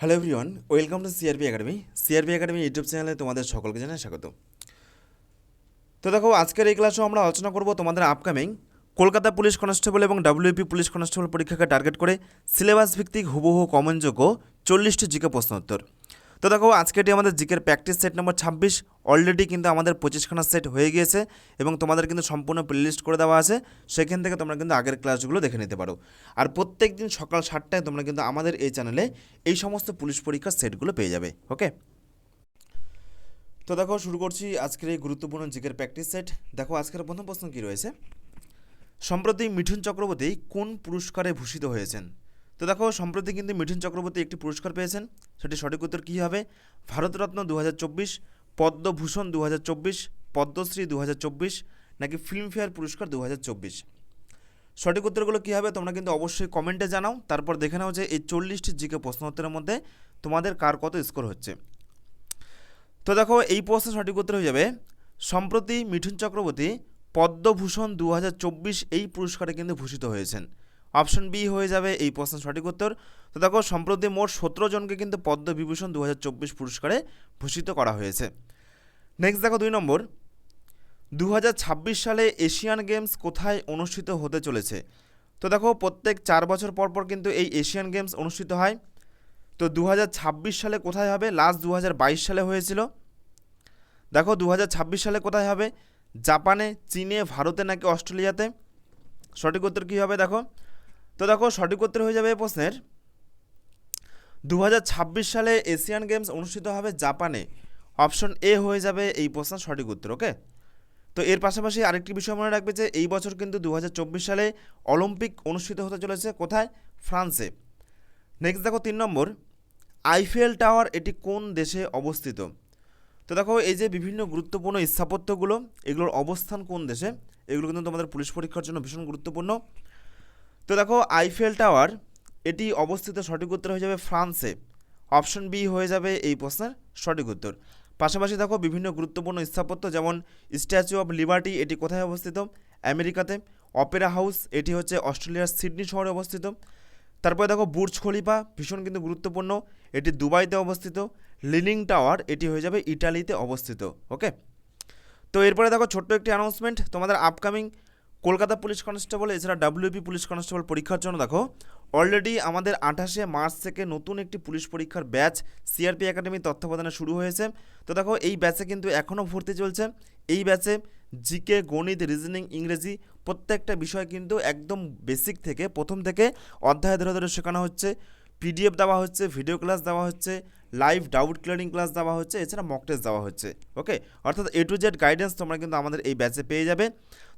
Hello everyone welcome to CRB academy CRB academy YouTube চ্যানেলে তোমাদের সকলকে জানাই স্বাগত। তো দেখো, আজকের এই ক্লাসেও আমরা আলোচনা করব তোমাদের আপকামিং কলকাতা পুলিশ কনস্টেবল এবং ডাব্লিউপি পুলিশ কনস্টেবল পরীক্ষাকে টার্গেট করে সিলেবাস ভিত্তিক হুবহু কমনযোগ্য চল্লিশটি জিকে প্রশ্ন উত্তর তো দেখো আজকে এটি আমাদের জিকের প্র্যাকটিস সেট নম্বর ছাব্বিশ অলরেডি কিন্তু আমাদের পঁচিশখানা সেট হয়ে গিয়েছে এবং তোমাদের কিন্তু সম্পূর্ণ প্লেলিস্ট করে দেওয়া আছে। সেখান থেকে তোমরা কিন্তু আগের ক্লাসগুলো দেখে নিতে পারো। আর প্রত্যেক দিন সকাল সাতটায় তোমরা কিন্তু আমাদের এই চ্যানেলে এই সমস্ত পুলিশ পরীক্ষার সেটগুলো পেয়ে যাবে ওকে তো দেখো, শুরু করছি আজকের এই গুরুত্বপূর্ণ জিকের প্র্যাকটিস সেট দেখো, আজকের প্রথম প্রশ্ন কী রয়েছে? সম্প্রতি মিঠুন চক্রবর্তী কোন পুরস্কারে ভূষিত হয়েছেন? তো দেখো, সম্প্রতি কিন্তু মিঠুন চক্রবর্তী একটি পুরস্কার পেয়েছেন। সেটি সঠিক উত্তর কী হবে? ভারতরত্ন দু হাজার চব্বিশ, পদ্মভূষণ দু হাজার চব্বিশ, পদ্মশ্রী দু হাজার চব্বিশ, নাকি ফিল্মফেয়ার পুরস্কার দু হাজার চব্বিশ? সঠিক উত্তরগুলো কী হবে তোমরা কিন্তু অবশ্যই কমেন্টে জানাও। তারপর দেখে নাও যে এই চল্লিশটি জিকে প্রশ্ন উত্তরের মধ্যে তোমাদের কার কত স্কোর হচ্ছে। তো দেখো, এই প্রশ্নের সঠিক উত্তর হয়ে যাবে, সম্প্রতি মিঠুন চক্রবর্তী পদ্মভূষণ দু হাজার চব্বিশ এই পুরস্কারে কিন্তু ভূষিত হয়েছেন। অপশন বি হয়ে যাবে এই প্রশ্নের সঠিক উত্তর। তো দেখো, সম্প্রতি মোট সতেরো জনকে কিন্তু পদ্মবিভূষণ দু হাজার চব্বিশ পুরস্কারে ভূষিত করা হয়েছে। নেক্সট দেখো দুই নম্বর। দু হাজার ছাব্বিশ সালে এশিয়ান গেমস কোথায় অনুষ্ঠিত হতে চলেছে? তো দেখো, প্রত্যেক চার বছর পর পর কিন্তু এই এশিয়ান গেমস অনুষ্ঠিত হয়। তো দু হাজার ছাব্বিশ সালে কোথায় হবে? লাস্ট দু হাজার বাইশ সালে হয়েছিল। দেখো দু হাজার ছাব্বিশ সালে কোথায় হবে? জাপানে, চীনে, ভারতে নাকি অস্ট্রেলিয়াতে? সঠিক উত্তর কী হবে? দেখো তো দেখো সঠিক উত্তর হয়ে যাবে এই প্রশ্নের। দু হাজার ছাব্বিশ সালে এশিয়ান গেমস অনুষ্ঠিত হবে জাপানে। অপশন এ হয়ে যাবে এই প্রশ্নের সঠিক উত্তর, ওকে? তো এর পাশাপাশি আরেকটি বিষয় মনে রাখবে যে এই বছর কিন্তু দু হাজার চব্বিশ সালে অলিম্পিক অনুষ্ঠিত হতে চলেছে কোথায়? ফ্রান্সে। নেক্সট দেখো তিন নম্বর। আইফেল টাওয়ার এটি কোন দেশে অবস্থিত? তো দেখো এই যে বিভিন্ন গুরুত্বপূর্ণ স্থাপত্যগুলো, এগুলোর অবস্থান কোন দেশে? এগুলো কিন্তু তোমাদের পুলিশ পরীক্ষার জন্য ভীষণ গুরুত্বপূর্ণ। তো দেখো আইফেল টাওয়ার এটি অবস্থিত সঠিক উত্তর হয়ে যাবে ফ্রান্সে। অপশন বি হয়ে যাবে এই প্রশ্নের সঠিক উত্তর। পাশাপাশি দেখো, বিভিন্ন গুরুত্বপূর্ণ স্থাপত্য, যেমন স্ট্যাচু অফ লিবার্টি এটি কোথায় অবস্থিত? আমেরিকাতে। অপেরা হাউস এটি হচ্ছে অস্ট্রেলিয়ার সিডনি শহরে অবস্থিত। তারপরে দেখো, বুর্জ খলিফা, ভীষণ কিন্তু গুরুত্বপূর্ণ। এটি দুবাইতে অবস্থিত। লিনিং টাওয়ার এটি হয়ে যাবে ইটালিতে অবস্থিত ওকে তো এরপরে দেখো, ছোট্ট একটি অ্যানাউন্সমেন্ট তোমাদের আপকামিং কলকাতা পুলিশ কনস্টেবল, এছাড়া ডাব্লিউপি পুলিশ কনস্টেবল পরীক্ষার জন্য দেখো অলরেডি আমাদের আঠাশে মার্চ থেকে নতুন একটি পুলিশ পরীক্ষার ব্যাচ সিআরপি একাডেমি তত্ত্বাবধানে শুরু হয়েছে। তো দেখো, এই ব্যাচে কিন্তু এখনও ভর্তি চলছে। এই ব্যাচে জিকে গণিত রিজনিং ইংরেজি প্রত্যেকটা বিষয় কিন্তু একদম বেসিক থেকে, প্রথম থেকে অধ্যায় ধরে ধরে শেখানো হচ্ছে। পিডিএফ দেওয়া হচ্ছে ভিডিও ক্লাস দেওয়া হচ্ছে লাইভ ডাউট ক্লিয়ারিং ক্লাস দেওয়া হচ্ছে, এছাড়া মক টেস্ট দেওয়া হচ্ছে ওকে অর্থাৎ এ টু জেড গাইডেন্স তোমরা কিন্তু আমাদের এই ব্যাচে পেয়ে যাবে।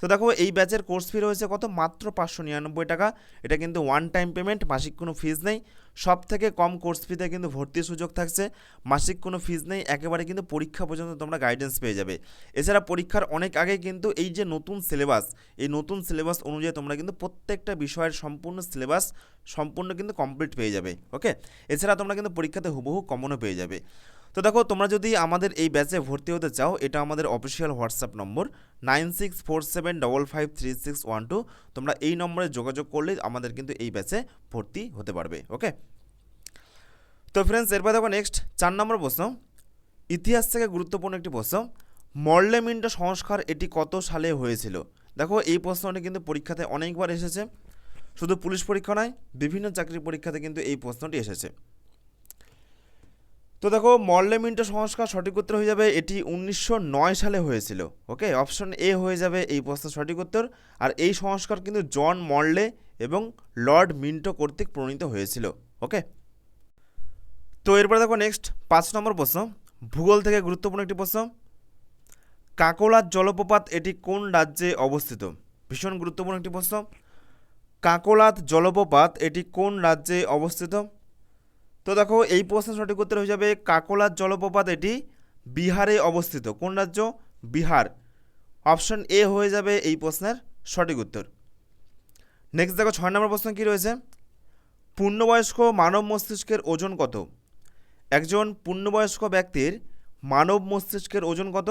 তো দেখো, এই ব্যাচের কোর্স ফি রয়েছে কত? মাত্র পাঁচশো নিরানব্বই টাকা। এটা কিন্তু ওয়ান টাইম পেমেন্ট মাসিক কোনো ফিজ নেই। সব থেকে কম কোর্স ফিতে কিন্তু ভর্তির সুযোগ থাকছে। মাসিক কোনো ফিজ নেই, একেবারে কিন্তু পরীক্ষা পর্যন্ত তোমরা গাইডেন্স পেয়ে যাবে। এছাড়া পরীক্ষার অনেক আগে কিন্তু এই যে নতুন সিলেবাস এই নতুন সিলেবাস অনুযায়ী তোমরা কিন্তু প্রত্যেকটা বিষয়ের সম্পূর্ণ সিলেবাস সম্পূর্ণ কিন্তু কমপ্লিট পেয়ে যাবে ওকে এছাড়া তোমরা কিন্তু পরীক্ষাতে হুবহু কমনও পেয়ে যাবে। তো দেখো, তোমরা যদি আমাদের এই ব্যাচে ভর্তি হতে চাও, এটা আমাদের official WhatsApp number nine six four seven double five three six one two তোমরা এই নম্বরে যোগাযোগ করলে আমাদের কিন্তু এই ব্যাচে ভর্তি হতে পারবে ওকে তো ফ্রেন্ডস এরপর দেখো নেক্সট চার নম্বর প্রশ্ন। ইতিহাস থেকে গুরুত্বপূর্ণ একটি প্রশ্ন। মর্লেমিন্টো সংস্কার এটি কত সালে হয়েছিল? দেখো, এই প্রশ্নটি কিন্তু পরীক্ষাতে অনেকবার এসেছে। শুধু পুলিশ পরীক্ষা নয়, বিভিন্ন চাকরির পরীক্ষাতে কিন্তু এই প্রশ্নটি এসেছে। তো দেখো মর্লেমিন্টো সংস্কার সঠিক উত্তর হয়ে যাবে, এটি উনিশশো নয় সালে হয়েছিল, ওকে? অপশন এ হয়ে যাবে এই প্রশ্নের সঠিক উত্তর। আর এই সংস্কার কিন্তু জন মর্লে এবং লর্ড মিন্টো কর্তৃক প্রণীত হয়েছিল, ওকে? তো এরপরে দেখো নেক্সট পাঁচ নম্বর প্রশ্ন। ভূগোল থেকে গুরুত্বপূর্ণ একটি প্রশ্ন। কাকোলার জলপ্রপাত এটি কোন রাজ্যে অবস্থিত? ভীষণ গুরুত্বপূর্ণ একটি প্রশ্ন। কাকোলাত জলপ্রপাত এটি কোন রাজ্যে অবস্থিত? তো দেখো, এই প্রশ্নের সঠিক উত্তর হয়ে যাবে কাকোলাত জলপ্রপাত এটি বিহারে অবস্থিত। কোন রাজ্য? বিহার। অপশন এ হয়ে যাবে এই প্রশ্নের সঠিক উত্তর। নেক্সট দেখো, ছয় নম্বর প্রশ্ন কী রয়েছে? পূর্ণবয়স্ক মানব মস্তিষ্কের ওজন কত? একজন পূর্ণবয়স্ক ব্যক্তির মানব মস্তিষ্কের ওজন কত?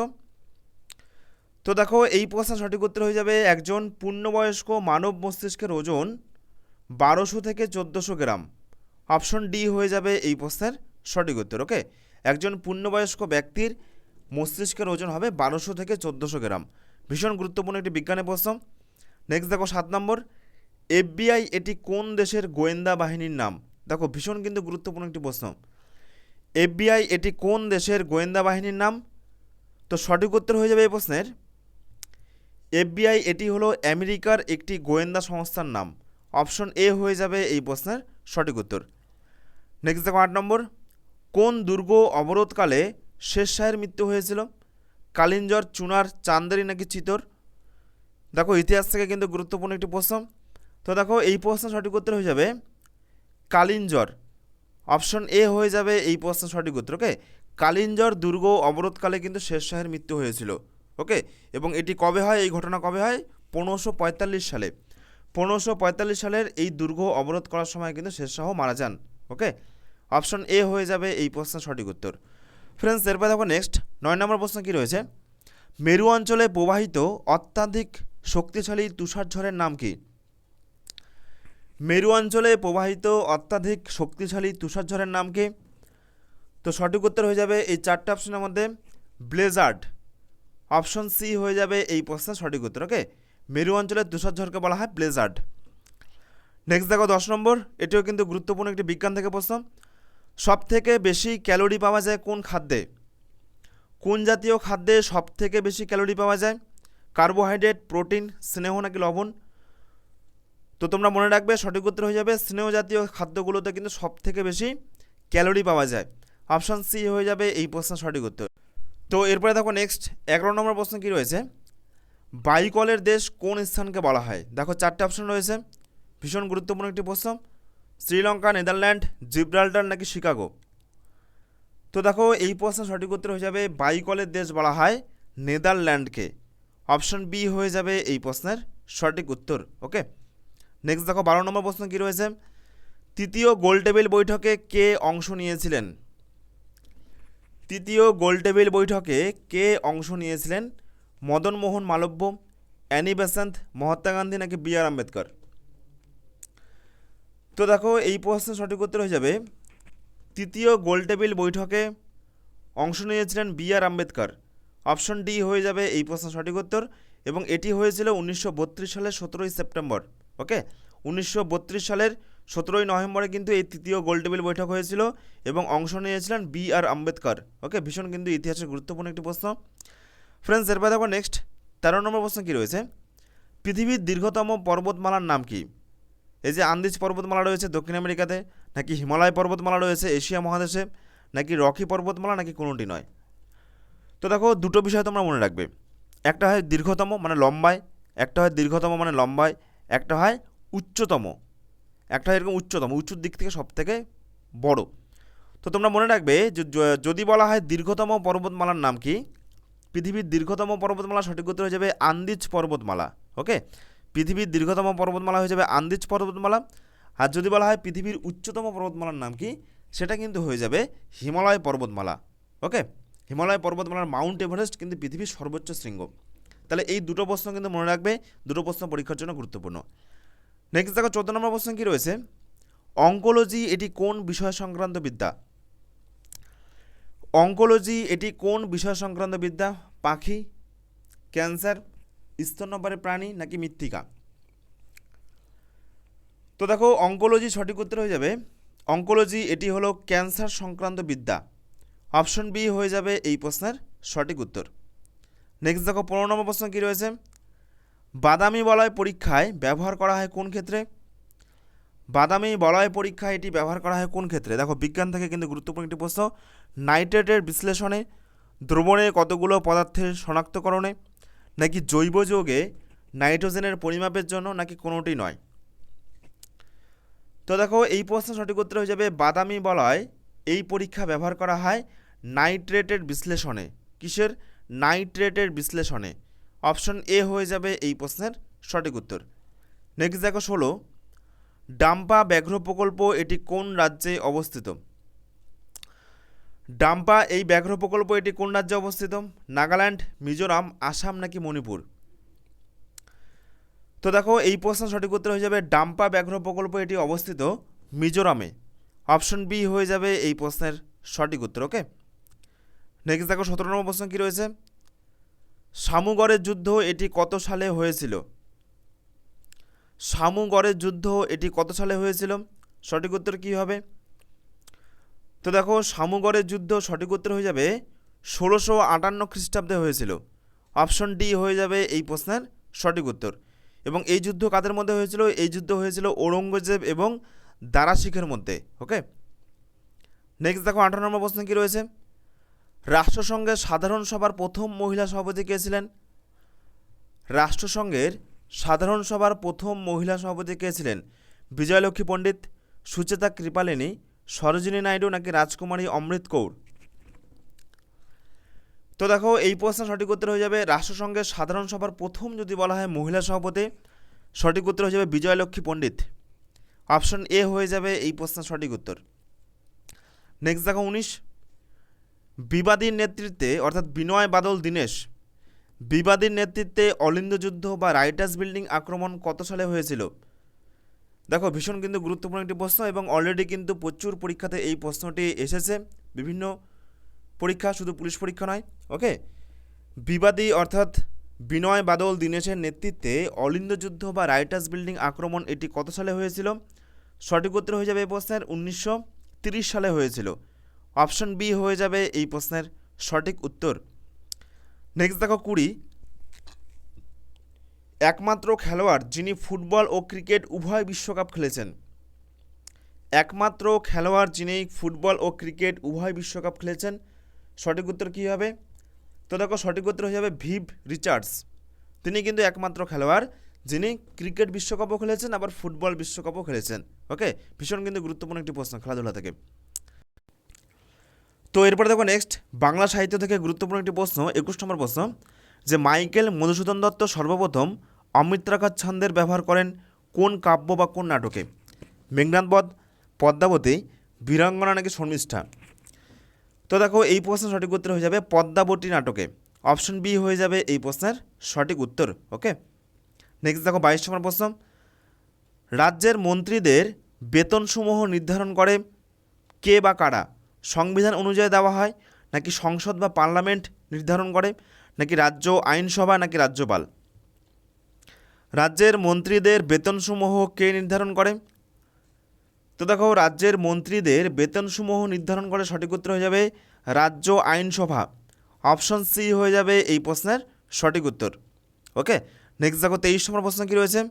তো দেখো, এই প্রশ্নের সঠিক উত্তর হয়ে যাবে একজন পূর্ণবয়স্ক মানব মস্তিষ্কের ওজন বারোশো থেকে চোদ্দোশো গ্রাম। অপশন ডি হয়ে যাবে এই প্রশ্নের সঠিক উত্তর, ওকে? একজন পূর্ণবয়স্ক ব্যক্তির মস্তিষ্কের ওজন হবে বারোশো থেকে চোদ্দোশো গ্রাম। ভীষণ গুরুত্বপূর্ণ একটি বিজ্ঞানের প্রশ্ন। নেক্সট দেখো সাত নম্বর। এফবিআই এটি কোন দেশের গোয়েন্দা বাহিনীর নাম? দেখো, ভীষণ কিন্তু গুরুত্বপূর্ণ একটি প্রশ্ন। এফবিআই এটি কোন দেশের গোয়েন্দা বাহিনীর নাম? তো সঠিক উত্তর হয়ে যাবে এই প্রশ্নের। এফবিআই এটি হলো আমেরিকার একটি গোয়েন্দা সংস্থার নাম। অপশন এ হয়ে যাবে এই প্রশ্নের সঠিক উত্তর। নেক্সট দেখো আট নম্বর। কোন দুর্গ অবরোধকালে শেষ শাহের মৃত্যু হয়েছিল? কালিঞ্জর, চুনার, চান্দারি নাকি চিতর? দেখো, ইতিহাস থেকে কিন্তু গুরুত্বপূর্ণ একটি প্রশ্ন। তো দেখো, এই প্রশ্ন সঠিক উত্তর হয়ে যাবে কালিঞ্জর। অপশন এ হয়ে যাবে এই প্রশ্ন সঠিক উত্তর ওকে কালিঞ্জর দুর্গ অবরোধকালে কিন্তু শেষ শাহের মৃত্যু হয়েছিল ওকে এবং এটি কবে হয়? এই ঘটনা কবে হয়? পনেরোশো পঁয়তাল্লিশ সালে। পনেরোশো পঁয়তাল্লিশ সালের এই দুর্গ অবরোধ করার সময় কিন্তু শেষ শাহ মারা যান ওকে অপশন এ হয়ে যাবে এই প্রশ্নের সঠিক উত্তর। ফ্রেন্ডস এরপর দেখো নেক্সট নয় নম্বর প্রশ্ন কী রয়েছে? মেরু অঞ্চলে প্রবাহিত অত্যাধিক শক্তিশালী তুষারঝড়ের নাম কি? মেরু অঞ্চলে প্রবাহিত অত্যাধিক শক্তিশালী তুষারঝড়ের নাম কি? তো সঠিক উত্তর হয়ে যাবে এই চারটে অপশনের মধ্যে ব্লেজার্ড। অপশন সি হয়ে যাবে এই প্রশ্নের সঠিক উত্তর ওকে মেরু অঞ্চলের তুষারঝড়কে বলা হয় ব্লেজার্ড। নেক্সট দেখো দশ নম্বর, এটিও কিন্তু গুরুত্বপূর্ণ একটি বিজ্ঞান থেকে প্রশ্ন। সব থেকে বেশি ক্যালোরি পাওয়া যায় কোন খাদ্যে? কোন জাতীয় খাদ্যে সব থেকে বেশি ক্যালোরি পাওয়া যায়? কার্বোহাইড্রেট, প্রোটিন, স্নেহ নাকি লবণ? তো তোমরা মনে রাখবে, সঠিক উত্তর হয়ে যাবে, স্নেহ জাতীয় খাদ্যগুলোতে কিন্তু সব থেকে বেশি ক্যালোরি পাওয়া যায়। অপশান সি হয়ে যাবে এই প্রশ্নের সঠিক উত্তর। তো এরপরে দেখো নেক্সট, এগারো নম্বর প্রশ্ন কী রয়েছে? বাইকলের দেশ কোন স্থানকে বলা হয়? দেখো চারটে অপশন রয়েছে। ভীষণ গুরুত্বপূর্ণ একটি প্রশ্ন। শ্রীলঙ্কা, নেদারল্যান্ড, জিব্রাল্টার নাকি শিকাগো? তো দেখো, এই প্রশ্নের সঠিক উত্তর হয়ে যাবে বাইকলের দেশ বলা হয় নেদারল্যান্ডকে। অপশন বি হয়ে যাবে এই প্রশ্নের সঠিক উত্তর, ওকে? নেক্সট দেখো, বারো নম্বর প্রশ্ন কী রয়েছে? তৃতীয় গোল টেবিল বৈঠকে কে অংশ নিয়েছিলেন? তৃতীয় গোল টেবিল বৈঠকে কে অংশ নিয়েছিলেন? মদন মোহন মালব্য, অ্যানি বেসান্ত মহাত্মা গান্ধী নাকি বি আর আম্বেদকর? তো দেখো, এই প্রশ্নের সঠিক উত্তর হয়ে যাবে। তৃতীয় গোল টেবিল বৈঠকে অংশ নিয়েছিলেন B R Ambedkar. Option D হয়ে যাবে এই প্রশ্নের সঠিক উত্তর এবং এটি হয়েছিল উনিশশো বত্রিশ সালের সতেরোই সেপ্টেম্বর, ওকে? উনিশশো বত্রিশ সালের সতেরোই নভেম্বরে কিন্তু এই তৃতীয় গোল টেবিল বৈঠক হয়েছিল এবং অংশ নিয়েছিলেন বি আর আম্বেদকর, ওকে? ভীষণ কিন্তু ইতিহাসের গুরুত্বপূর্ণ একটি প্রশ্ন। ফ্রেন্ডস, এরপর দেখো, নেক্সট। তেরো নম্বর প্রশ্ন কী রয়েছে? পৃথিবীর দীর্ঘতম পর্বতমালার নাম কি? এই যে আন্দিজ পর্বতমালা রয়েছে দক্ষিণ আমেরিকাতে, নাকি হিমালয় পর্বতমালা রয়েছে এশিয়া মহাদেশে, নাকি রকি পর্বতমালা, নাকি কোনোটি নয়? তো দেখো, দুটো বিষয় তোমরা মনে রাখবে। একটা হয় দীর্ঘতম মানে লম্বায়, একটা হয় দীর্ঘতম মানে লম্বায়, একটা হয় উচ্চতম। একটা হয় এরকম উচ্চতম, উঁচুর দিক থেকে সব থেকে বড়। তো তোমরা মনে রাখবে যদি বলা হয় দীর্ঘতম পর্বতমালার নাম কি, পৃথিবীর দীর্ঘতম পর্বতমালা সঠিক উত্তর হয়ে যাবে আন্দিজ পর্বতমালা ওকে পৃথিবীর দীর্ঘতম পর্বতমালা হয়ে যাবে আন্দিজ পর্বতমালা। আর যদি বলা হয় পৃথিবীর উচ্চতম পর্বতমালার নাম কি? সেটা কিন্তু হয়ে যাবে হিমালয় পর্বতমালা। ওকে? হিমালয় পর্বতমালার মাউন্ট এভারেস্ট কিন্তু পৃথিবীর সর্বোচ্চ শৃঙ্গ। তাহলে এই দুটো প্রশ্ন কিন্তু মনে রাখবে, দুটো প্রশ্ন পরীক্ষার জন্য গুরুত্বপূর্ণ। নেক্সট দেখো, চোদ্দ নম্বর প্রশ্ন কী রয়েছে? অঙ্কোলজি এটি কোন বিষয় সংক্রান্ত বিদ্যা? অঙ্কোলজি এটি কোন বিষয় সংক্রান্ত বিদ্যা? পাখি? ক্যান্সার? স্তন্যপায়ী প্রাণী নাকি মৃত্তিকা? তো দেখো অঙ্কোলজি সঠিক উত্তর হয়ে যাবে। অঙ্কোলজি এটি হলো ক্যান্সার সংক্রান্ত বিদ্যা। অপশন বি হয়ে যাবে এই প্রশ্নের সঠিক উত্তর। নেক্সট দেখো, পনেরো নম্বর প্রশ্ন কী রয়েছে? বাদামি বলয় পরীক্ষায় ব্যবহার করা হয় কোন ক্ষেত্রে? বাদামি বলয় পরীক্ষায় এটি ব্যবহার করা হয় কোন ক্ষেত্রে? দেখো, বিজ্ঞান থেকে কিন্তু গুরুত্বপূর্ণ একটি প্রশ্ন। নাইট্রেটের বিশ্লেষণে দ্রবণে কতগুলো পদার্থের শনাক্তকরণে নাকি জৈব যৌগে নাইট্রোজেনের পরিমাপের জন্য নাকি কোনোটি নয়? তো দেখো, এই প্রশ্ন সঠিক উত্তর হয়ে যাবে, বাদামি বলয় এই পরীক্ষা ব্যবহার করা হয় নাইট্রেটের বিশ্লেষণে। কিসের? নাইট্রেটের বিশ্লেষণে। অপশন এ হয়ে যাবে এই প্রশ্নের সঠিক উত্তর। নেক্সট দেখো, ষোলো। ডাম্পা ব্যাঘ্র প্রকল্প এটি কোন রাজ্যে অবস্থিত? ডাম্পা, এই ব্যাঘ্র প্রকল্প এটি কোন রাজ্যে অবস্থিত? নাগাল্যান্ড, মিজোরাম, আসাম নাকি মণিপুর? তো দেখো, এই প্রশ্ন সঠিক উত্তর হয়ে যাবে, ডাম্পা ব্যাঘ্র প্রকল্প এটি অবস্থিত মিজোরামে। অপশন বি হয়ে যাবে এই প্রশ্নের সঠিক উত্তর, ওকে? নেক্সট দেখো, সতেরো নম্বর প্রশ্ন কী রয়েছে? সামুগড়ের যুদ্ধ এটি কত সালে হয়েছিল? সামুগড়ের যুদ্ধ এটি কত সালে হয়েছিল? সঠিক উত্তর কী হবে? তো দেখো সামুগড়ের যুদ্ধ সঠিক উত্তর হয়ে যাবে ষোলোশো আটান্ন খ্রিস্টাব্দে হয়েছিল। অপশন ডি হয়ে যাবে এই প্রশ্নের সঠিক উত্তর। এবং এই যুদ্ধ কাদের মধ্যে হয়েছিল? এই যুদ্ধ হয়েছিল ঔরঙ্গজেব এবং দারা শিখের মধ্যে ওকে নেক্সট দেখো, আঠারো নম্বর প্রশ্ন কী রয়েছে? রাষ্ট্রসংঘের সাধারণ সভার প্রথম মহিলা সভাপতি কে ছিলেন? রাষ্ট্রসংঘের সাধারণ সভার প্রথম মহিলা সভাপতি কে ছিলেন? বিজয়লক্ষ্মী পণ্ডিত, সুচেতা কৃপালিনী সরোজিনী নাইডু নাকি রাজকুমারী অমৃত কৌর? তো দেখো, এই প্রশ্ন সঠিক উত্তর হয়ে যাবে রাষ্ট্রসংঘের সাধারণ সভার প্রথম যদি বলা হয় মহিলা সভাপতি, সঠিক উত্তর হয়ে যাবে বিজয়লক্ষ্মী পণ্ডিত। অপশন এ হয়ে যাবে এই প্রশ্ন সঠিক উত্তর। নেক্সট দেখো, উনিশ। বিবাদীর নেতৃত্বে, অর্থাৎ বিনয় বাদল দীনেশ, বিবাদীর নেতৃত্বে অলিন্দ যুদ্ধ বা রাইটার্স বিল্ডিং আক্রমণ কত সালে হয়েছিল? দেখো, ভীষণ কিন্তু গুরুত্বপূর্ণ একটি প্রশ্ন এবং অলরেডি কিন্তু প্রচুর পরীক্ষাতে এই প্রশ্নটি এসেছে। বিভিন্ন পরীক্ষা, শুধু পুলিশ পরীক্ষা নয় ওকে বিবাদী অর্থাৎ বিনয় বাদল দীনেশের নেতৃত্বে অলিন্দ যুদ্ধ বা রাইটার্স বিল্ডিং আক্রমণ এটি কত সালে হয়েছিল? সঠিক উত্তর হয়ে যাবে এই প্রশ্নের। উনিশশো সালে হয়েছিল। অপশন বি হয়ে যাবে এই প্রশ্নের সঠিক উত্তর। নেক্সট দেখো, কুড়ি। একমাত্র খেলোয়াড় যিনি ফুটবল ও ক্রিকেট উভয় বিশ্বকাপ খেলেছেন। একমাত্র খেলোয়াড় যিনি ফুটবল ও ক্রিকেট উভয় বিশ্বকাপ খেলেছেন। সঠিক উত্তর কী হবে? তো দেখো, সঠিক উত্তর হয়ে যাবে ভিভ রিচার্ডস। তিনি কিন্তু একমাত্র খেলোয়াড় যিনি ক্রিকেট বিশ্বকাপও খেলেছেন, আবার ফুটবল বিশ্বকাপও খেলেছেন। ওকে? ভীষণ কিন্তু গুরুত্বপূর্ণ একটি প্রশ্ন খেলাধুলা থেকে। তো এরপরে দেখো নেক্সট বাংলা সাহিত্য থেকে গুরুত্বপূর্ণ একটি প্রশ্ন, একুশ নম্বর প্রশ্ন। যে মাইকেল মধুসূদন দত্ত সর্বপ্রথম অমৃত্রাকার ছন্দের ব্যবহার করেন কোন কাব্য বা কোন নাটকে? মেঘনাথবধ পদ্মাবতী, বীরাঙ্গনা নাকি শর্মিষ্ঠা? তো দেখো, এই প্রশ্নের সঠিক উত্তর হয়ে যাবে পদ্মাবতী নাটকে। অপশন বি হয়ে যাবে এই প্রশ্নের সঠিক উত্তর, ওকে? নেক্সট দেখো বাইশ নম্বর প্রশ্ন। রাজ্যের মন্ত্রীদের বেতনসমূহ নির্ধারণ করে কে বা কারা? সংবিধান অনুযায়ী দেওয়া হয় নাকি সংসদ বা পার্লামেন্ট নির্ধারণ করে? নাকি রাজ্য আইনসভা নাকি রাজ্যপাল? রাজ্যের মন্ত্রীদের বেতনসমূহ কে নির্ধারণ করে? তো দেখো, রাজ্যের মন্ত্রীদের বেতনসমূহ নির্ধারণ করে সঠিক উত্তর হয়ে যাবে রাজ্য আইনসভা। অপশন সি হয়ে যাবে এই প্রশ্নের সঠিক উত্তর। ওকে? নেক্সট দেখো, তেইশ নম্বর প্রশ্ন কী রয়েছে?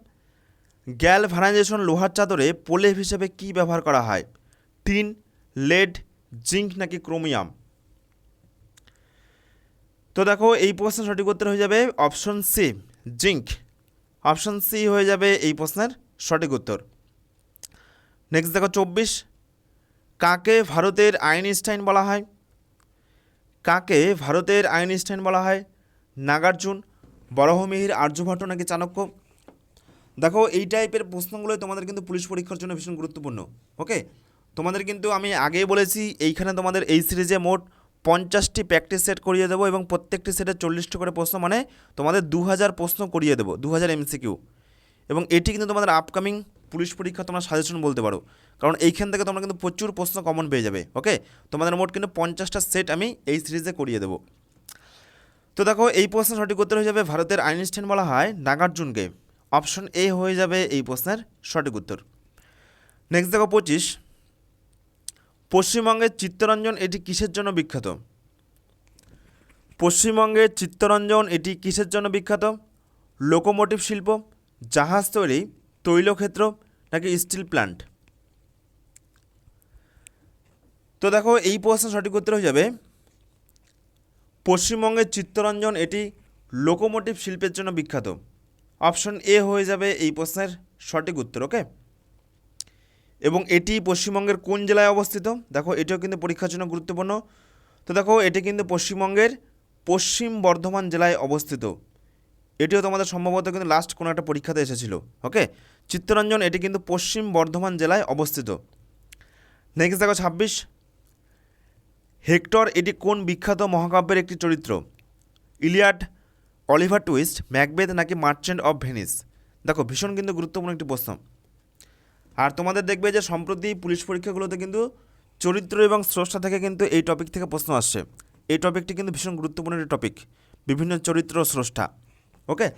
গ্যাল ভানাইজেশন লোহার চাদরে পোলেভ হিসেবে কী ব্যবহার করা হয়? টিন লেড, জিঙ্ক নাকি ক্রোমিয়াম? তো দেখো, এই প্রশ্নের সঠিক উত্তর হয়ে যাবে option C zinc option C হয়ে যাবে এই প্রশ্নের সঠিক উত্তর। নেক্সট দেখো, চব্বিশ। কাকে ভারতের আইনস্টাইন বলা হয়? কাকে ভারতের আইনস্টাইন বলা হয়? নাগার্জুন বরহমিহির আর্যভট্ট নাকি চাণক্য? দেখো, এই টাইপের প্রশ্নগুলোই তোমাদের কিন্তু পুলিশ পরীক্ষার জন্য ভীষণ গুরুত্বপূর্ণ ওকে তোমাদের কিন্তু আমি আগেই বলেছি, এইখানে তোমাদের এই সিরিজে মোট পঞ্চাশটি প্র্যাকটিস সেট করিয়ে দেবো এবং প্রত্যেকটি সেটে চল্লিশটি করে প্রশ্ন মানে তোমাদের দু হাজার প্রশ্ন করিয়ে দেবো দু হাজার এমসিকিউ এবং এটি কিন্তু তোমাদের আপকামিং পুলিশ পরীক্ষা তোমরা সাজেশন বলতে পারো। কারণ এইখান থেকে তোমরা কিন্তু প্রচুর প্রশ্ন কমন পেয়ে যাবে ওকে তোমাদের মোট কিন্তু পঞ্চাশটা সেট আমি এই সিরিজে করিয়ে দেবো। তো দেখো, এই প্রশ্নের সঠিক উত্তর হয়ে যাবে ভারতের আইনস্টাইন বলা হয় নাগার্জুনকে। অপশন এ হয়ে যাবে এই প্রশ্নের সঠিক উত্তর। নেক্সট দেখো, পঁচিশ। পশ্চিমবঙ্গের চিত্তরঞ্জন এটি কিসের জন্য বিখ্যাত? পশ্চিমবঙ্গের চিত্তরঞ্জন এটি কিসের জন্য বিখ্যাত? লোকোমোটিভ শিল্প, জাহাজ তৈরি, তৈলক্ষেত্র নাকি স্টিল প্ল্যান্ট তো দেখো, এই প্রশ্নের সঠিক উত্তর হয়ে যাবে, পশ্চিমবঙ্গের চিত্তরঞ্জন এটি লোকোমোটিভ শিল্পের জন্য বিখ্যাত। অপশন এ হয়ে যাবে এই প্রশ্নের সঠিক উত্তর, ওকে? এবং এটি পশ্চিমবঙ্গের কোন জেলায় অবস্থিত? দেখো, এটিও কিন্তু পরীক্ষার জন্য গুরুত্বপূর্ণ। তো দেখো, এটি কিন্তু পশ্চিমবঙ্গের পশ্চিম বর্ধমান জেলায় অবস্থিত। এটিও তোমাদের সম্ভবত কিন্তু লাস্ট কোনো একটা পরীক্ষাতে এসেছিল ওকে চিত্তরঞ্জন, এটি কিন্তু পশ্চিম বর্ধমান জেলায় অবস্থিত। নেক্সট দেখো, ছাব্বিশ। হেক্টর, এটি কোন বিখ্যাত মহাকাব্যের একটি চরিত্র? ইলিয়াড অলিভার টুইস্ট, ম্যাকবেথ নাকি মার্চেন্ট অফ ভেনিস? দেখো, ভীষণ কিন্তু গুরুত্বপূর্ণ একটি প্রশ্ন। আর তোমাদের দেখবে যে সম্প্রতি পুলিশ পরীক্ষাগুলোতে কিন্তু চরিত্র এবং স্রষ্টা থেকে কিন্তু এই টপিক থেকে প্রশ্ন আসছে। এই টপিকটি কিন্তু ভীষণ গুরুত্বপূর্ণ একটি টপিক বিভিন্ন চরিত্র স্রষ্টা। ওকে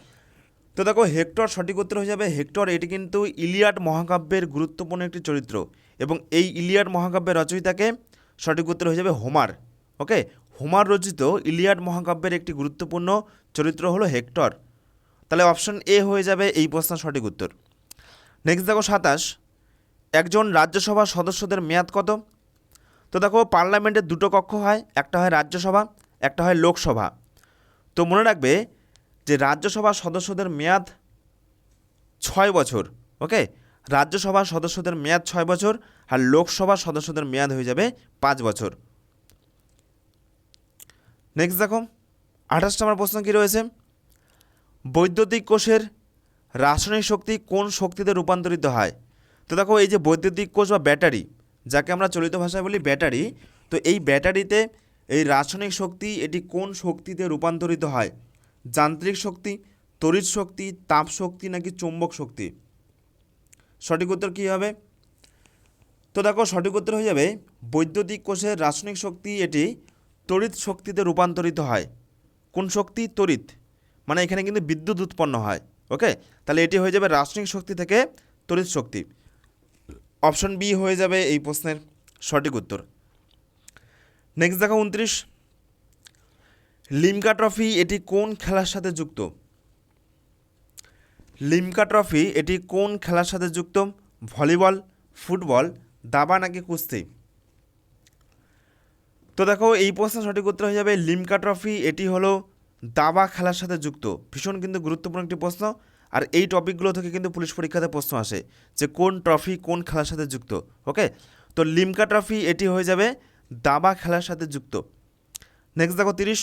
তো দেখো, হেক্টর সঠিক উত্তর হয়ে যাবে, হেক্টর এটি কিন্তু ইলিয়াড মহাকাব্যের গুরুত্বপূর্ণ একটি চরিত্র এবং এই ইলিয়াড মহাকাব্যের রচয়িতাকে সঠিক উত্তর হয়ে যাবে হোমার। ওকে হোমার রচিত ইলিয়াড মহাকাব্যের একটি গুরুত্বপূর্ণ চরিত্র হলো হেক্টর। তাহলে অপশন এ হয়ে যাবে এই প্রশ্নের সঠিক উত্তর। নেক্সট দেখো সাতাশ। একজন রাজ্যসভা সদস্যদের মেয়াদ কত? তো দেখো পার্লামেন্টের দুটো কক্ষ হয়, একটা হয় রাজ্যসভা, একটা হয় লোকসভা। তো মনে রাখবে যে রাজ্যসভার সদস্যদের মেয়াদ ছয় বছর ওকে রাজ্যসভার সদস্যদের মেয়াদ ছয় বছর, আর লোকসভার সদস্যদের মেয়াদ হয়ে যাবে পাঁচ বছর। নেক্সট দেখো আঠাশ নম্বর প্রশ্ন কী রয়েছে? বৈদ্যুতিক কোষের রাসায়নিক শক্তি কোন শক্তিতে রূপান্তরিত হয়? তো দেখো এই যে বৈদ্যুতিক কোষ বা ব্যাটারি, যাকে আমরা চলিত ভাষায় বলি ব্যাটারি, তো এই ব্যাটারিতে এই রাসায়নিক শক্তি এটি কোন শক্তিতে রূপান্তরিত হয়? যান্ত্রিক শক্তি, তড়িৎ শক্তি, তাপ শক্তি নাকি চুম্বক শক্তি? সঠিক উত্তর কী হবে? তো দেখো সঠিক উত্তর হয়ে যাবে, বৈদ্যুতিক কোষের রাসায়নিক শক্তি এটি তড়িৎ শক্তিতে রূপান্তরিত হয়। কোন শক্তি? তড়িৎ। মানে এখানে কিন্তু বিদ্যুৎ উৎপন্ন হয় ওকে তাহলে এটি হয়ে যাবে রাসায়নিক শক্তি থেকে তড়িৎ শক্তি। অপশন বি হয়ে যাবে এই প্রশ্নের সঠিক উত্তর। নেক্সট দেখো উনত্রিশ। লিমকা ট্রফি এটি কোন খেলার সাথে যুক্ত? লিমকা ট্রফি এটি কোন খেলার সাথে যুক্ত? ভলিবল, ফুটবল, দাবা নাকি কুস্তি? তো দেখো এই প্রশ্নের সঠিক উত্তর হয়ে যাবে লিমকা ট্রফি এটি হলো দাবা খেলার সাথে যুক্ত। ভীষণ কিন্তু গুরুত্বপূর্ণ একটি প্রশ্ন। আর এই টপিকগুলো থেকে কিন্তু পুলিশ পরীক্ষাতে প্রশ্ন আসে যে কোন ট্রফি কোন খেলার সাথে যুক্ত, ওকে? তো লিমকা ট্রফি এটি হয়ে যাবে দাবা খেলার সাথে যুক্ত। নেক্সট দেখো তিরিশ।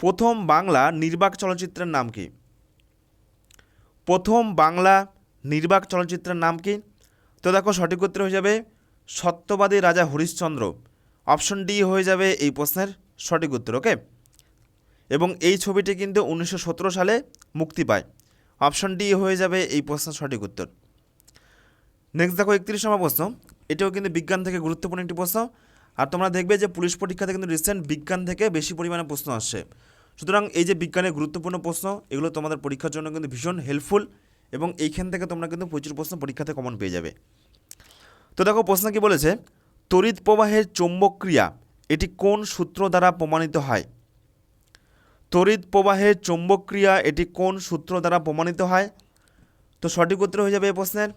প্রথম বাংলা নির্বাক চলচ্চিত্রের নাম কি? প্রথম বাংলা নির্বাক চলচ্চিত্রের নাম কি? তো দেখো সঠিক উত্তর হয়ে যাবে সত্যবাদী রাজা হরিশ্চন্দ্র। অপশন ডি হয়ে যাবে এই প্রশ্নের সঠিক উত্তর, ওকে? এবং এই ছবিটি কিন্তু উনিশশো সতেরো সালে মুক্তি পায়। অপশন ডি হয়ে যাবে এই প্রশ্নের সঠিক উত্তর। নেক্সট দেখো একত্রিশ নম্বর প্রশ্ন। এটাও কিন্তু বিজ্ঞান থেকে গুরুত্বপূর্ণ একটি প্রশ্ন। আর তোমরা দেখবে যে পুলিশ পরীক্ষাতে কিন্তু রিসেন্ট বিজ্ঞান থেকে বেশি পরিমাণে প্রশ্ন আসছে। সুতরাং এই যে বিজ্ঞানের গুরুত্বপূর্ণ প্রশ্ন, এগুলো তোমাদের পরীক্ষার জন্য কিন্তু ভীষণ হেল্পফুল এবং এইখান থেকে তোমরা কিন্তু প্রচুর প্রশ্ন পরীক্ষাতে কমন পেয়ে যাবে। তো দেখো প্রশ্ন কি বলেছে? তড়িৎ প্রবাহের চৌম্বক ক্রিয়া, এটি কোন সূত্র দ্বারা প্রমাণিত হয়? তড়িৎ প্রবাহের চৌম্বক ক্রিয়া এটি কোন সূত্র দ্বারা প্রমাণিত হয়? তো সঠিক উত্তর হয়ে যাবে এই প্রশ্নের।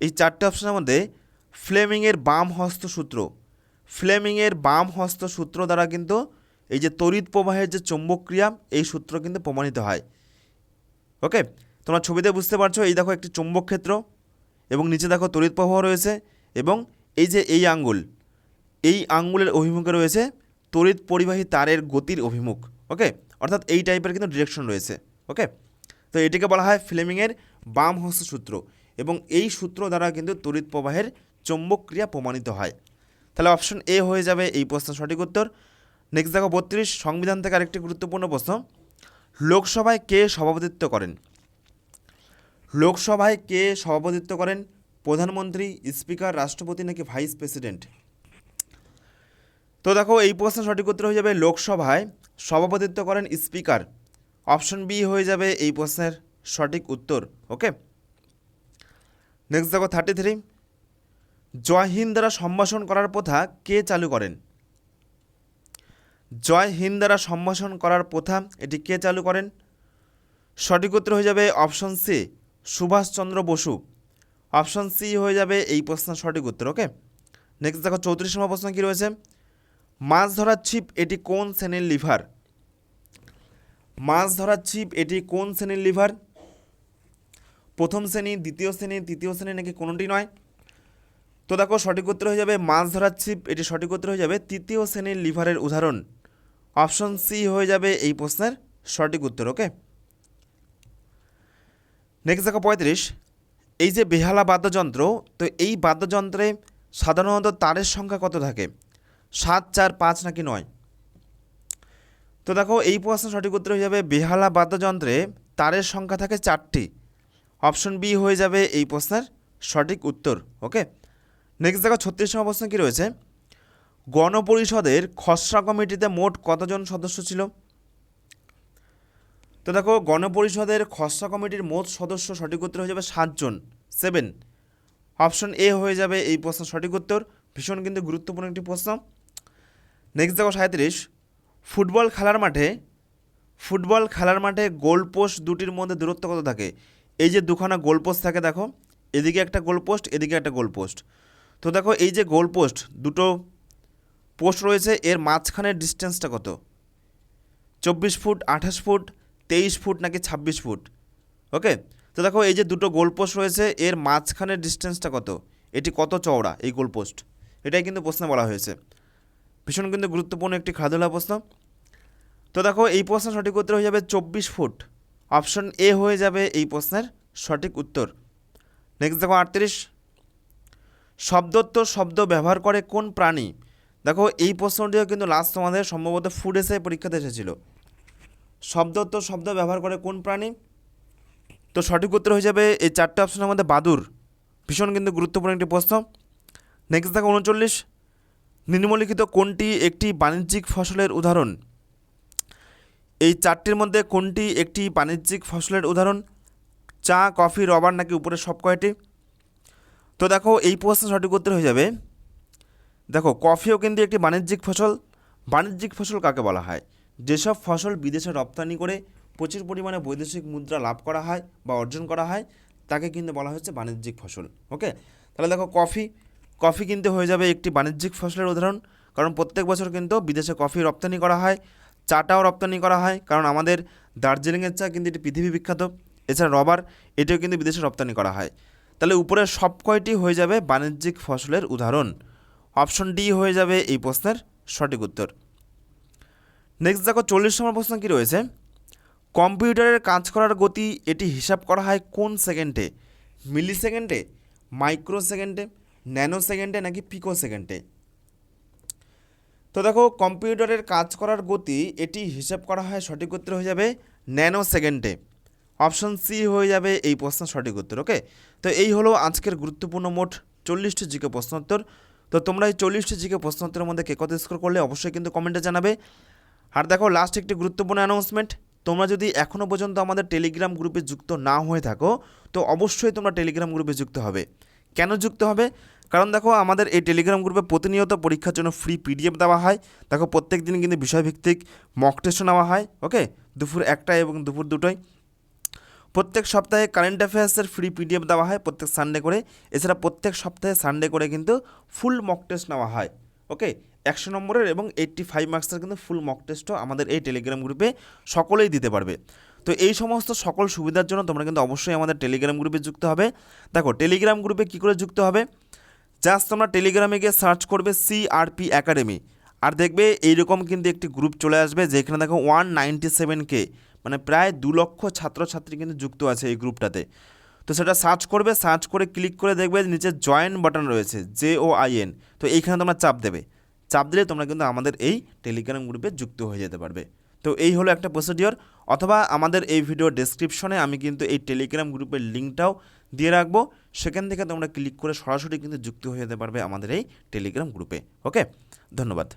এই চারটে অপশনের মধ্যে ফ্লেমিংয়ের বাম হস্ত সূত্র। ফ্লেমিংয়ের বাম হস্ত সূত্র দ্বারা কিন্তু এই যে তড়িৎ প্রবাহের যে চৌম্বক ক্রিয়া এই সূত্র কিন্তু প্রমাণিত হয়। ওকে? তোমরা ছবিতে বুঝতে পারছ, এই দেখো একটি চৌম্বক ক্ষেত্র এবং নিচে দেখো তড়িৎ প্রবাহ রয়েছে এবং এই যে এই আঙ্গুল, এই আঙ্গুলের অভিমুখে রয়েছে তড়িৎ পরিবাহী তারের গতির অভিমুখ। ওকে? অর্থাৎ এই টাইপের কিন্তু ডিরেকশন রয়েছে ওকে তো এটিকে বলা হয় ফ্লেমিংয়ের বাম হস্ত সূত্র এবং এই সূত্র দ্বারা কিন্তু তড়িৎ প্রবাহের চৌম্বক ক্রিয়া প্রমাণিত হয়। তাহলে অপশন এ হয়ে যাবে এই প্রশ্নের সঠিক উত্তর। নেক্সট দেখো, বত্রিশ, সংবিধান থেকে আরেকটি গুরুত্বপূর্ণ প্রশ্ন। লোকসভায় কে সভাপতিত্ব করেন? লোকসভায় কে সভাপতিত্ব করেন? প্রধানমন্ত্রী, স্পিকার, রাষ্ট্রপতি নাকি ভাইস প্রেসিডেন্ট? তো দেখো, এই প্রশ্নের সঠিক উত্তর হয়ে যাবে লোকসভায়। সভাপতিত্ব করেন স্পিকার। অপশন বি হয়ে যাবে এই প্রশ্নের সঠিক উত্তর, ওকে? নেক্সট দেখো থার্টি থ্রি জয় হিন্দ দ্বারা সম্ভাষণ করার প্রথা কে চালু করেন? জয় হিন্দ দ্বারা সম্ভাষণ করার প্রথা এটি কে চালু করেন? সঠিক উত্তর হয়ে যাবে option C, Subhash Chandra Bose. Option C হয়ে যাবে এই প্রশ্নের সঠিক উত্তর, ওকে? নেক্সট দেখো চৌত্রিশ নম্বর প্রশ্ন কী রয়েছে? মাছ ধরার ছিপ এটি কোন শ্রেণির লিভার? মাছ ধরার ছিপ এটি কোন শ্রেণির লিভার প্রথম শ্রেণি, দ্বিতীয় শ্রেণি, তৃতীয় শ্রেণি নাকি কোনোটি নয়? তো দেখো, সঠিক উত্তর হয়ে যাবে মাছ ধরার ছিপ এটি সঠিক উত্তর হয়ে যাবে তৃতীয় শ্রেণির লিভারের উদাহরণ। অপশন সি হয়ে যাবে এই প্রশ্নের সঠিক উত্তর ওকে নেক্সট দেখো, পঁয়ত্রিশ। এই যে বেহালা বাদ্যযন্ত্র, তো এই বাদ্যযন্ত্রে সাধারণত তারের সংখ্যা কত থাকে? সাত, চার, পাঁচ নাকি নয়? তো দেখো, এই প্রশ্ন সঠিক উত্তর হয়ে যাবে বেহালা বাদ্যযন্ত্রে তারের সংখ্যা থাকে চারটি। অপশন বি হয়ে যাবে এই প্রশ্নের সঠিক উত্তর, ওকে? নেক্সট দেখো ছত্রিশ নম্বর প্রশ্ন কী রয়েছে? গণপরিষদের খসড়া কমিটিতে মোট কতজন সদস্য ছিল? তো দেখো, গণপরিষদের খসড়া কমিটির মোট সদস্য সঠিক উত্তর হয়ে যাবে সাতজন সেভেন অপশন এ হয়ে যাবে এই প্রশ্ন সঠিক উত্তর, ভীষণ কিন্তু গুরুত্বপূর্ণ একটি প্রশ্ন। নেক্সট দেখো সাঁত্রিশ ফুটবল খেলার মাঠে, ফুটবল খেলার মাঠে গোল পোস্ট দুটির মধ্যে দূরত্ব কত থাকে? এই যে দুখানা গোল পোস্ট থাকে দেখো, এদিকে একটা গোল পোস্ট এদিকে একটা গোল পোস্ট তো দেখো, এই যে গোল পোস্ট দুটো পোস্ট রয়েছে, এর মাঝখানের ডিস্টেন্সটা কত? চব্বিশ ফুট, আঠাশ ফুট, তেইশ ফুট নাকি ছাব্বিশ ফুট? ওকে? তো দেখো, এই যে দুটো গোল পোস্ট রয়েছে, এর মাঝখানের ডিস্টেন্সটা কত? এটি কত চওড়া, এই গোল পোস্ট এটাই কিন্তু প্রশ্নে বলা হয়েছে। ভীষণ কিন্তু গুরুত্বপূর্ণ একটি খেলাধুলা প্রশ্ন। তো দেখো, এই প্রশ্নের সঠিক উত্তর হয়ে যাবে চব্বিশ ফুট। অপশন এ হয়ে যাবে এই প্রশ্নের সঠিক উত্তর। নেক্সট দেখো, আটত্রিশ। শব্দত্ব শব্দ ব্যবহার করে কোন প্রাণী? দেখো, এই প্রশ্নটিও কিন্তু লাস্ট তোমাদের সম্ভবত ফুড এসে পরীক্ষাতে এসেছিল। শব্দত্ব শব্দ ব্যবহার করে কোন প্রাণী? তো সঠিক উত্তর হয়ে যাবে এই চারটে অপশনের মধ্যে বাদুর। ভীষণ কিন্তু গুরুত্বপূর্ণ একটি প্রশ্ন। নেক্সট দেখো, উনচল্লিশ। নিম্নলিখিত কোনটি একটি বাণিজ্যিক ফসলের উদাহরণ? এই চারটির মধ্যে কোনটি একটি বাণিজ্যিক ফসলের উদাহরণ? চা, কফি, রবার নাকি উপরে সব কয়টি? তো দেখো, এই প্রশ্ন সঠিক উত্তর হয়ে যাবে। দেখো, কফিও কিন্তু একটি বাণিজ্যিক ফসল। বাণিজ্যিক ফসল কাকে বলা হয়? যেসব ফসল বিদেশে রপ্তানি করে প্রচুর পরিমাণে বৈদেশিক মুদ্রা লাভ করা হয় বা অর্জন করা হয়, তাকে কিন্তু বলা হচ্ছে বাণিজ্যিক ফসল। ওকে? তাহলে দেখো, কফি কফি কিন্তু হয়ে যাবে একটি বাণিজ্যিক ফসলের উদাহরণ। কারণ প্রত্যেক বছর কিন্তু বিদেশে কফি রপ্তানি করা হয়, চাটাও রপ্তানি করা হয়। কারণ আমাদের দার্জিলিংয়ের চা কিন্তু এটি পৃথিবী বিখ্যাত। এছাড়া রবার, এটিও কিন্তু বিদেশে রপ্তানি করা হয়। তাহলে উপরের সব কয়টি হয়ে যাবে বাণিজ্যিক ফসলের উদাহরণ? অপশন ডি হয়ে যাবে এই প্রশ্নের সঠিক উত্তর। নেক্সট দেখো চল্লিশ নম্বর প্রশ্ন কী রয়েছে? কম্পিউটারের কাজ করার গতি, এটি হিসাব করা হয় কোন সেকেন্ডে? মিলি সেকেন্ডে মাইক্রো সেকেন্ডে ন্যানো সেকেন্ডে নাকি পিকো সেকেন্ডে তো দেখো, কম্পিউটারের কাজ করার গতি, এটি হিসাব করা হয় সঠিক উত্তর হয়ে যাবে ন্যানো সেকেন্ডে অপশন সি হয়ে যাবে এই প্রশ্নের সঠিক উত্তর, ওকে? তো এই হলো আজকের গুরুত্বপূর্ণ মোট চল্লিশটি জিকে প্রশ্নোত্তর তো তোমরা এই চল্লিশটি জিকে প্রশ্নোত্তরের মধ্যে কে কত স্কোর করলে অবশ্যই কিন্তু কমেন্টে জানাবে। আর দেখো লাস্ট একটি গুরুত্বপূর্ণ অ্যানাউন্সমেন্ট তোমরা যদি এখনও পর্যন্ত আমাদের টেলিগ্রাম গ্রুপে যুক্ত না হয়ে থাকো, তো অবশ্যই তোমরা টেলিগ্রাম গ্রুপে যুক্ত হবে। কেন যুক্ত হবে? কারণ দেখো আমাদের এই টেলিগ্রাম গ্রুপে প্রতিনিয়ত পরীক্ষার জন্য ফ্রি পিডিএফ দেওয়া হয়। দেখো প্রত্যেক দিন কিন্তু বিষয়ভিত্তিক মক টেস্টও নেওয়া হয় ওকে দুপুর একটায় এবং দুপুর দুটোয়। প্রত্যেক সপ্তাহে কারেন্ট অ্যাফেয়ার্সের ফ্রি পিডিএফ দেওয়া হয় প্রত্যেক সানডে করে। এছাড়া প্রত্যেক সপ্তাহে সানডে করে কিন্তু ফুল মক টেস্ট নেওয়া হয় ওকে একশো নম্বরের এবং এইট্টি ফাইভ মার্কসের কিন্তু ফুল মক টেস্টও আমাদের এই টেলিগ্রাম গ্রুপে সকলেই দিতে পারবে। তো এই সমস্ত সকল সুবিধার জন্য তোমরা কিন্তু অবশ্যই আমাদের টেলিগ্রাম গ্রুপে যুক্ত হবে। দেখো টেলিগ্রাম গ্রুপে কী করে যুক্ত হবে? জাস্ট তোমরা টেলিগ্রামে গিয়ে সার্চ করবে সিআরপি একাডেমি আর দেখবে এইরকম কিন্তু একটি গ্রুপ চলে আসবে যেখানে দেখো ওয়ান নাইনটি সেভেন কে মানে প্রায় দু লক্ষ ছাত্রছাত্রী কিন্তু যুক্ত আছে এই গ্রুপটাতে। তো সেটা সার্চ করবে, সার্চ করে ক্লিক করে দেখবে নিচে join button J O I N N তো এইখানে তোমরা চাপ দেবে। চাপ দিলে তোমরা কিন্তু আমাদের এই টেলিগ্রাম গ্রুপে যুক্ত হয়ে যেতে পারবে। তো এই হলো একটা প্রসিডিওর অথবা আমাদের এই ভিডিও ডেসক্রিপশনে আমি কিন্তু এই টেলিগ্রাম গ্রুপের লিঙ্কটাও দিয়ে রাখব। সেখান থেকে তোমরা ক্লিক করে সরাসরি কিন্তু যুক্ত হয়ে যেতে পারবে আমাদের এই টেলিগ্রাম গ্রুপে ওকে ধন্যবাদ।